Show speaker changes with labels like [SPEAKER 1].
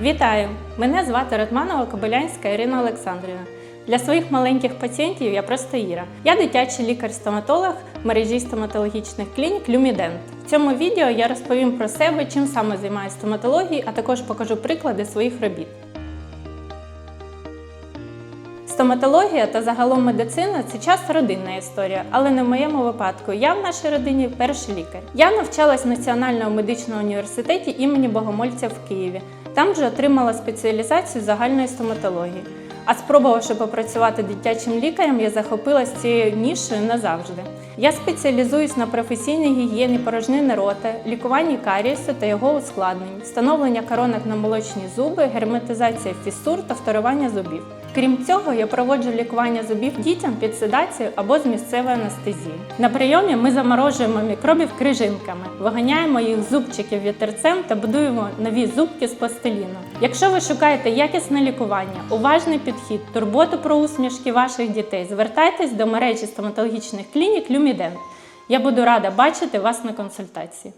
[SPEAKER 1] Вітаю! Мене звати Ратманова Кобилянська Ірина Олександрівна. Для своїх маленьких пацієнтів я просто Іра. Я дитячий лікар-стоматолог мережі стоматологічних клінік Люмідент. В цьому відео я розповім про себе, чим саме займаюся стоматологією, а також покажу приклади своїх робіт. Стоматологія та загалом медицина це часто родинна історія, але не в моєму випадку. Я в нашій родині перший лікар. Я навчалась в Національному медичному університеті імені Богомольця в Києві. Там же отримала спеціалізацію загальної стоматології. А спробувавши попрацювати дитячим лікарем, я захопилась цією нішею назавжди. Я спеціалізуюсь на професійній гігієні порожнини рота, лікуванні карієсу та його ускладнень, встановлення коронок на молочні зуби, герметизація фісур та вторування зубів. Крім цього, я проводжу лікування зубів дітям під седацією або з місцевої анестезії. На прийомі ми заморожуємо мікробів крижинками, виганяємо їх зубчиків вітерцем та будуємо нові зубки з пластиліну. Якщо ви шукаєте якісне лікування, уважний підхід, турботу про усмішки ваших дітей, звертайтесь до мережі стоматологічних клінік Люмідент. Я буду рада бачити вас на консультації.